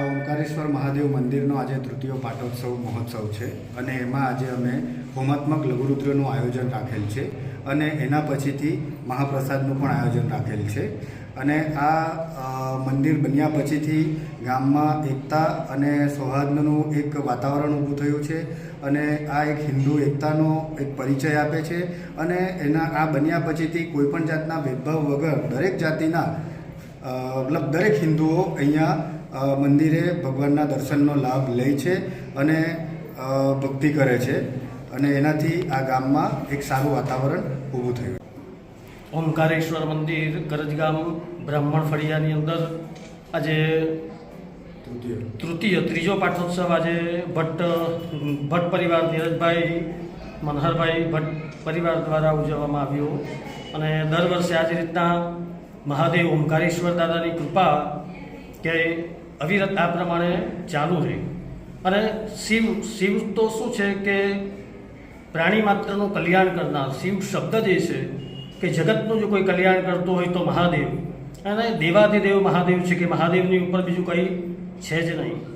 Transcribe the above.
આ ઓમકારેશ્વર મહાદેવ મંદિરનો આજે તૃતીય પાટોત્સવ મહોત્સવ છે અને એમાં આજે અમે હોમાત્મક લઘુરુદ્રનું આયોજન રાખેલ છે અને એના પછીથી મહાપ્રસાદનું પણ આયોજન રાખેલ છે. અને આ મંદિર બન્યા પછીથી ગામમાં એકતા અને સૌહાર્દનું એક વાતાવરણ ઊભું થયું છે અને આ એક હિન્દુ એકતાનો એક પરિચય આપે છે અને એના, આ બન્યા પછીથી કોઈપણ જાતના ભેદભાવ વગર દરેક જાતિના મતલબ દરેક હિન્દુઓ અહીંયા મંદિરે ભગવાનના દર્શનનો લાભ લે છે અને ભક્તિ કરે છે. અને એનાથી આ ગામમાં એક સારું વાતાવરણ ઊભું થયું. ઓમકારેશ્વર મંદિર કરજગામ બ્રાહ્મણ ફળિયાની અંદર આજે તૃતીય ત્રીજો પાઠોત્સવ આજે ભટ્ટ ભટ્ટ પરિવાર નીરજભાઈ મનહરભાઈ ભટ્ટ પરિવાર દ્વારા ઉજવવામાં આવ્યો. અને દર વર્ષે આ જ રીતના મહાદેવ ઓમકારેશ્વર દાદાની કૃપા કે અવિરત આ પ્રમાણે ચાલુ રહે. અને શિવ શિવ તો શું છે કે પ્રાણી માત્રનું કલ્યાણ કરનાર, શિવ શબ્દ જે છે કે જગતનું જો કોઈ કલ્યાણ કરતો હોય તો મહાદેવ. અને દેવાધિદેવ મહાદેવ છે કે મહાદેવની ઉપર બીજું કંઈ છે જ નહીં.